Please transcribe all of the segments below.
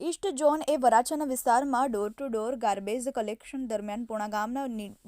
East zone A વરાછાના વિસ્તારમાં door to door garbage collection દરમિયાન પૂણા ગામના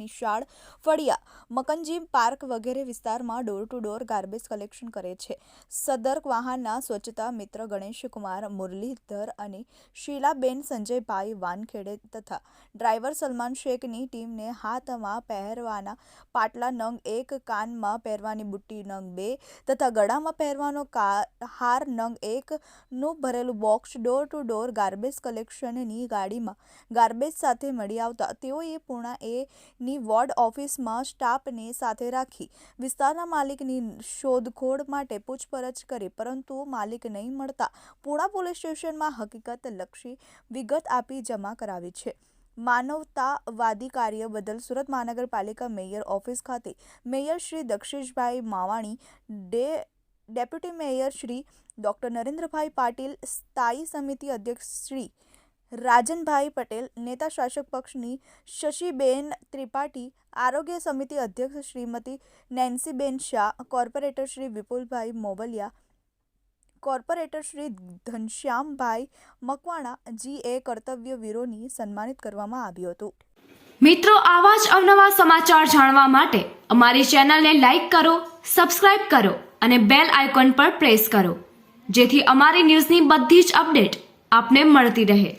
નિશાળ ફળિયા મકનજી પાર્ક વગેરે વિસ્તારમાં door to door garbage collection કરે છે. સદર વાહનના સ્વચ્છતા મિત્ર ગણેશકુમાર મુરલીધર અને શીલાબેન સંજયભાઈ વાનખેડે તથા ડ્રાઈવર સલમાન શેખની ટીમને હાથમાં પહેરવાના પાટલા નંગ એક, કાનમાં પહેરવાની બુટ્ટી નંગ બે તથા ગળામાં પહેરવાનો હાર નંગ એકનું ભરેલું box door to door garbage કલેક્શનની ગાડીમાં ગાર્બેજ સાથે મળી આવતા તેઓએ પૂર્ણા એની વોર્ડ ઓફિસમાં સ્ટાફને સાથે રાખી વિસ્તારના માલિકની શોધખોળ માટે પૂછપરછ કરી, પરંતુ માલિક નહીં મળતા પૂણા પોલીસ સ્ટેશનમાં હકીકત લક્ષી વિગત આપી જમા કરાવી છે. માનવતાવાદી કાર્ય બદલ સુરત મહાનગરપાલિકા મેયર ઓફિસ ખાતે mayor Shri Daksheshbhai Mavani day deputy mayor Shri doctor Narendrabhai Patil, સ્થાયી સમિતિ અધ્યક્ષ શ્રી રાજનભાઈ પટેલ, નેતા શાસક પક્ષની શશીબેન ત્રિપાઠી, આરોગ્ય સમિતિ અધ્યક્ષ શ્રીમતી નેન્સીબેન શાહ, કોર્પોરેટર શ્રી વિપુલભાઈ મોબલિયા કોર્પોરેટર શ્રી ઘનશ્યામભાઈ મકવાણા જીએ કર્તવ્યવીરોની સન્માનિત કરવામાં આવ્યું હતું. મિત્રો, આવા જ અવનવા સમાચાર જાણવા માટે અમારી ચેનલને લાઈક કરો સબસ્ક્રાઇબ કરો અને બેલ આઇકોન પર પ્રેસ કરો, જેથી અમારી ન્યૂઝની બધી જ અપડેટ આપને મળતી રહે.